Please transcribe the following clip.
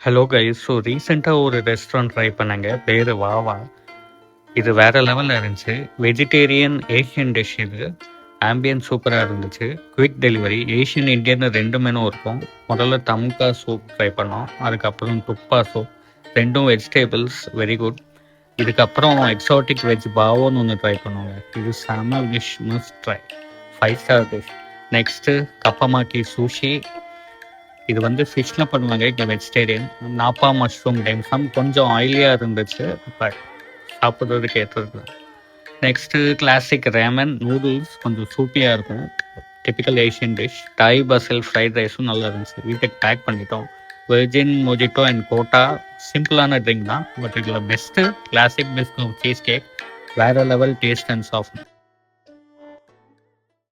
Hello guys so ரீசெண்டாக ஒரு restaurant try பண்ணாங்க. பேர் வாவா. இது வேற லெவலில் இருந்துச்சு. வெஜிடேரியன் ஏஷியன் டிஷ் இது. ஆம்பியன் சூப்பராக இருந்துச்சு. குவிக் டெலிவரி ஏஷியன் இந்தியன் ரெண்டு மெனும் இருக்கும். முதல்ல தம்கா சூப் ட்ரை பண்ணோம். அதுக்கப்புறம் துப்பா சூப் ரெண்டும் வெஜிடேபிள்ஸ் வெரி குட் இதுக்கப்புறம் எக்ஸாட்டிக் வெஜ் பாவோன்னு ஒன்று ட்ரை பண்ணுவாங்க இது செம dish must try five star dish next கப்பமாக்கி sushi இது வந்து ஃபிஷ்ல பண்ணுவாங்க இங்கே வெஜிடேரியன் நாப்பா மஷ்ரூம் டைம்ஸாம் கொஞ்சம் ஆயிலியாக இருந்துச்சு பட் சாப்பிட்றதுக்கு ஏற்றது நெக்ஸ்ட்டு கிளாசிக் ரேமன் நூடுல்ஸ் கொஞ்சம் சூப்பியாக இருக்கும். டிபிக்கல் ஏஷியன் டிஷ் தாய் பசல் ஃப்ரைட் ரைஸும் நல்லா இருந்துச்சு. வீட்டுக்கு பேக் பண்ணிட்டோம். வெர்ஜின் மொஜிட்டோ அண்ட் கோட்டா சிம்பிளான ட்ரிங்க் தான் பட் இதில் best classic Biscoff cheese cake வேறு லெவல் டேஸ்ட் அண்ட் சாஃப்ட்